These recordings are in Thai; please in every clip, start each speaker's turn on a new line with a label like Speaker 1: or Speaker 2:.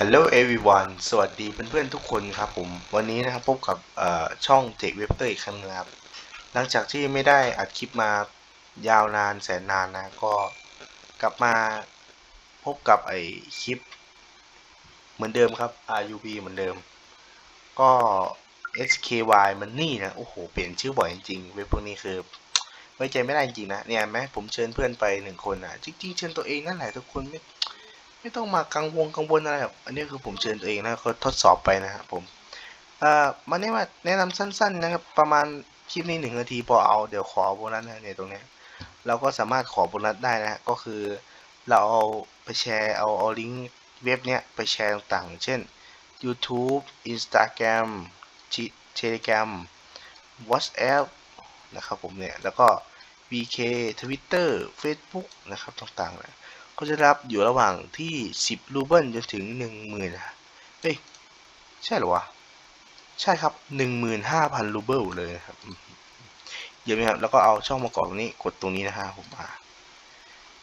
Speaker 1: Hello everyone สวัสดีเพื่อนๆทุกคนครับผม วันนี้นะครับพบกับช่อง Tech w e b เตอร์อีกครั้งนะครับ หลังจากที่ไม่ได้อัดคลิปมายาวนานแสนนานนะ ก็กลับมาพบกับไอคลิป เหมือนเดิมครับ RUB เหมือนเดิม ก็ SKY Money นะ โอ้โห เปลี่ยนชื่อบ่อยจริงเว็บพวกนี้คือไว้ใจไม่ได้จริงนะ เนี่ยแม้ผมเชิญเพื่อนไปหนึ่งคนนะจริงๆเชิญตัวเองนั่นแหละทุกคนไม่ ไม่ต้องมากังวลกังวลอะไรหรอกอันนี้คือผมเชิญตัวเองนะก็ทดสอบไปนะครับผมเอ่อมาเนี่ยมาแนะนำสั้น ๆ นะครับ ประมาณคลิปนี้หนึ่งนาทีพอเอาเดี๋ยวขอโบนัสนะเนี่ยตรงนี้เราก็สามารถขอโบนัสได้นะฮะก็คือเราเอาไปแชร์เอาเอาลิงก์เว็บเนี้ยไปแชร์ต่างๆ เช่น YouTube Instagram Telegram WhatsApp นะครับผมเนี่ย แล้วก็ VK Twitter Facebook นะครับต่างๆนะ ก็จะรับอยู่ระหว่างที่ 10 รูเบิลจนถึง 10,000นะเฮ้ย ใช่หรอวะ ใช่ครับ 15,000 รูเบิลเลยนะครับ เยอะไหมครับ แล้วก็เอาช่องมากรอกตรงนี้กดตรงนี้นะฮะผมมา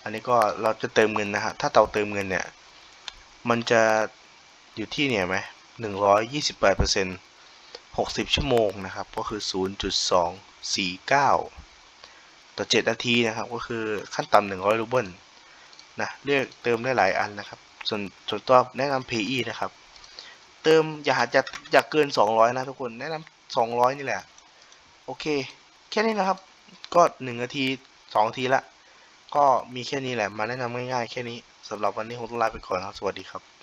Speaker 1: อันนี้ก็เราจะเติมเงินนะฮะ ถ้าเราเติมเงินเนี่ย มันจะอยู่ที่เนี่ยไหม128เปอร์เซ็นต์60ชั่วโมงนะครับ ก็คือ0.249ต่อ7นาทีนะครับ ก็คือขั้นต่ำ100รูเบิล นะเลือกเติมได้หลายอันนะครับ ส่วนส่วนตัวแนะนำ PE นะครับ เติมอย่าจะอย่าเกิน 200 นะทุกคนแนะนำ200 นี่แหละ โอเค แค่นี้นะครับ ก็ 1 นาที 2 นาทีละ ก็มีแค่นี้แหละ มาแนะนำง่ายๆ แค่นี้สำหรับวันนี้ผมต้องลาไปก่อนครับ สวัสดีครับ